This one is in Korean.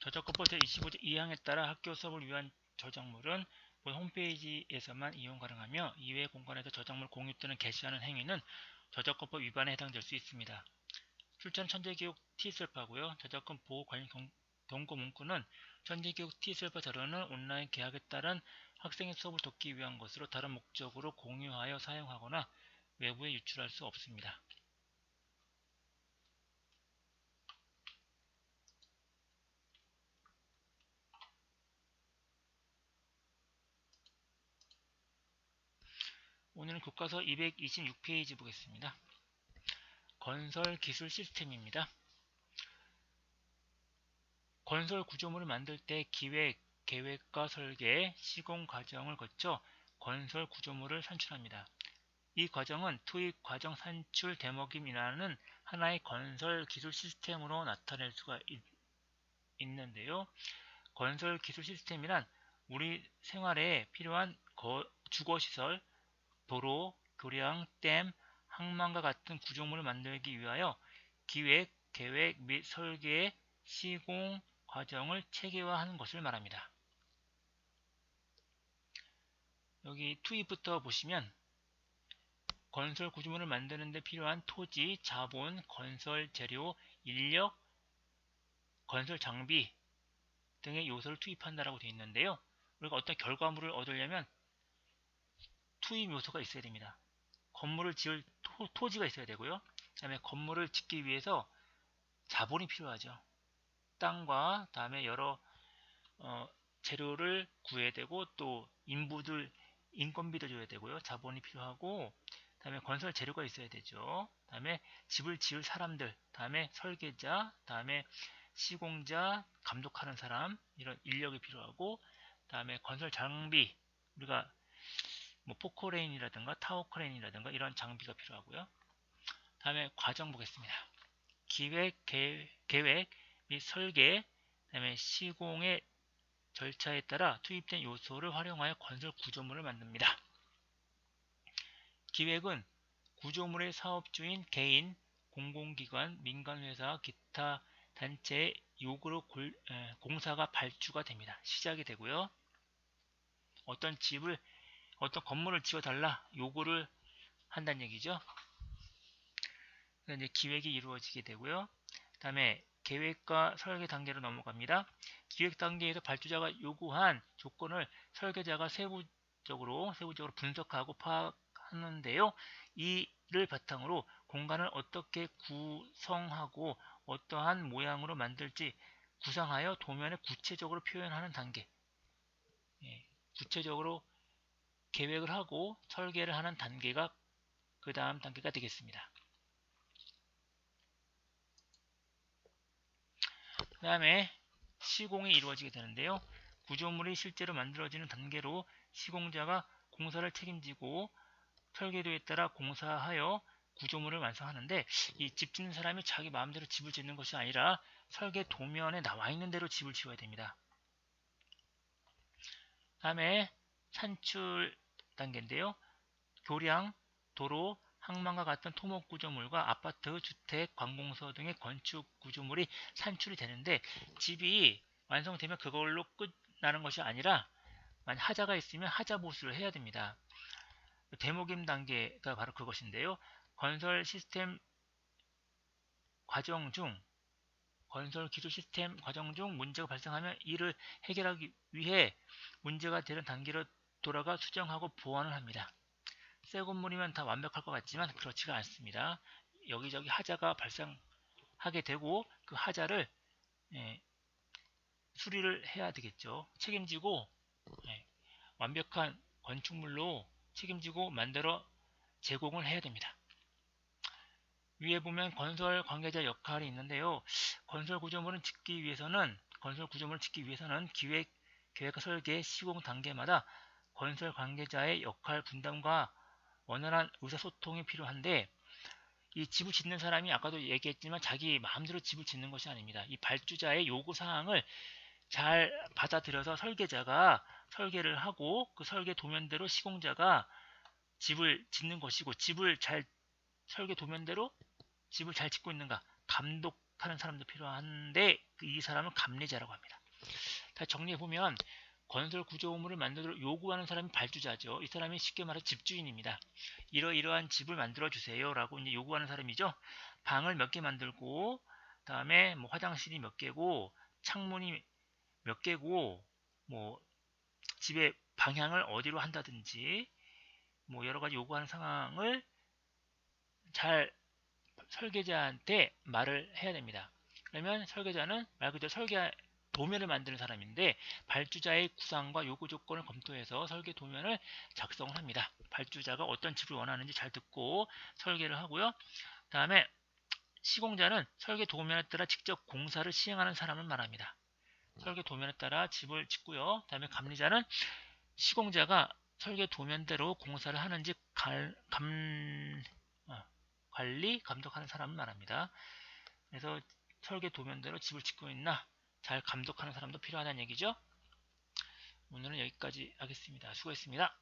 저작권법 제 25조 2항에 따라 학교 수업을 위한 저작물은 본 홈페이지에서만 이용 가능하며 이외의 공간에서 저작물 공유 또는 게시하는 행위는 저작권법 위반에 해당될 수 있습니다. 출처는 천재교육 T셀파고요. 저작권 보호 관련 경, 경고 문구는 천재교육 T셀파 자료는 온라인 계약에 따른 학생의 수업을 돕기 위한 것으로 다른 목적으로 공유하여 사용하거나 외부에 유출할 수 없습니다. 오늘은 교과서 226페이지 보겠습니다. 건설 기술 시스템입니다. 건설 구조물을 만들 때 기획, 계획과 설계, 시공 과정을 거쳐 건설 구조물을 산출합니다. 이 과정은 투입 과정 산출 대목임이라는 하나의 건설 기술 시스템으로 나타낼 수가 있, 있는데요. 건설 기술 시스템이란 우리 생활에 필요한 주거시설, 도로, 교량, 댐, 항만과 같은 구조물을 만들기 위하여 기획, 계획 및 설계, 시공 과정을 체계화하는 것을 말합니다. 여기 투입부터 보시면 건설 구조물을 만드는 데 필요한 토지, 자본, 건설 재료, 인력, 건설 장비 등의 요소를 투입한다라고 되어 있는데요. 우리가 어떤 결과물을 얻으려면 투입 요소가 있어야 됩니다. 건물을 지을 토, 지가 있어야 되고요. 그 다음에 건물을 짓기 위해서 자본이 필요하죠. 땅과 다음에 여러 어, 재료를 구해야 되고 또 인부들 인건비도 줘야 되고요. 자본이 필요하고 다음에 건설 재료가 있어야 되죠. 다음에 집을 지을 사람들, 다음에 설계자, 다음에 시공자, 감독하는 사람 이런 인력이 필요하고 다음에 건설 장비 우리가 뭐 포크레인이라든가 타워크레인이라든가 이런 장비가 필요하고요. 다음에 과정 보겠습니다. 기획, 계획 및 설계, 다음에 시공의 절차에 따라 투입된 요소를 활용하여 건설 구조물을 만듭니다. 기획은 구조물의 사업주인 개인, 공공기관, 민간회사, 기타 단체의 요구로 공사가 발주가 됩니다. 시작이 되고요. 어떤 집을 어떤 건물을 지어달라 요구를 한다는 얘기죠. 이제 기획이 이루어지게 되고요. 그 다음에 계획과 설계 단계로 넘어갑니다. 기획 단계에서 발주자가 요구한 조건을 설계자가 세부적으로 세부적으로 분석하고 파악하는데요. 이를 바탕으로 공간을 어떻게 구성하고 어떠한 모양으로 만들지 구상하여 도면에 구체적으로 표현하는 단계. 예, 구체적으로 계획을 하고 설계를 하는 단계가 그 다음 단계가 되겠습니다. 그 다음에 시공이 이루어지게 되는데요. 구조물이 실제로 만들어지는 단계로 시공자가 공사를 책임지고 설계도에 따라 공사하여 구조물을 완성하는데 이 집 짓는 사람이 자기 마음대로 집을 짓는 것이 아니라 설계 도면에 나와 있는 대로 집을 지어야 됩니다. 다음에 산출 단계인데요. 교량, 도로, 항만과 같은 토목 구조물과 아파트, 주택, 관공서 등의 건축 구조물이 산출이 되는데 집이 완성되면 그걸로 끝나는 것이 아니라 만약 하자가 있으면 하자 보수를 해야 됩니다. 대목임 단계가 바로 그것인데요. 건설 시스템 과정 중 건설 기술 시스템 과정 중 문제가 발생하면 이를 해결하기 위해 문제가 되는 단계로 돌아가 수정하고 보완을 합니다. 새 건물이면 다 완벽할 것 같지만 그렇지가 않습니다. 여기저기 하자가 발생하게 되고 그 하자를 예, 수리를 해야 되겠죠. 책임지고 예, 완벽한 건축물로 책임지고 만들어 제공을 해야 됩니다. 위에 보면 건설 관계자 역할이 있는데요. 건설 구조물을 짓기 위해서는 건설 구조물을 짓기 위해서는 기획, 계획과 설계, 시공 단계마다 건설 관계자의 역할 분담과 원활한 의사소통이 필요한데 이 집을 짓는 사람이 아까도 얘기했지만 자기 마음대로 집을 짓는 것이 아닙니다. 이 발주자의 요구 사항을 잘 받아들여서 설계자가 설계를 하고 그 설계 도면대로 시공자가 집을 짓는 것이고 집을 잘 설계 도면대로 집을 잘 짓고 있는가 감독 감독하는 사람도 필요한데 그이 사람은 감리자라고 합니다. 다 정리해보면 건설 구조물을 만들어 요구하는 사람이 발주자죠. 이 사람이 쉽게 말해 집주인입니다. 이러이러한 집을 만들어 주세요 라고 이제 요구하는 사람이죠. 방을 몇 개 만들고 그다음에 뭐 화장실이 몇 개고 창문이 몇 개고 뭐 집의 방향을 어디로 한다든지 뭐 여러 가지 요구하는 상황을 잘 설계자한테 말을 해야 됩니다. 그러면 설계자는 말 그대로 설계 도면을 만드는 사람인데 발주자의 구상과 요구 조건을 검토해서 설계 도면을 작성을 합니다. 발주자가 어떤 집을 원하는지 잘 듣고 설계를 하고요. 다음에 시공자는 설계 도면에 따라 직접 공사를 시행하는 사람을 말합니다. 설계 도면에 따라 집을 짓고요. 다음에 감리자는 시공자가 설계 도면대로 공사를 하는지 갈- 감, 어, 관리, 감독하는 사람을 말합니다. 그래서 설계 도면대로 집을 짓고 있나 잘 감독하는 사람도 필요하다는 얘기죠. 오늘은 여기까지 하겠습니다. 수고했습니다.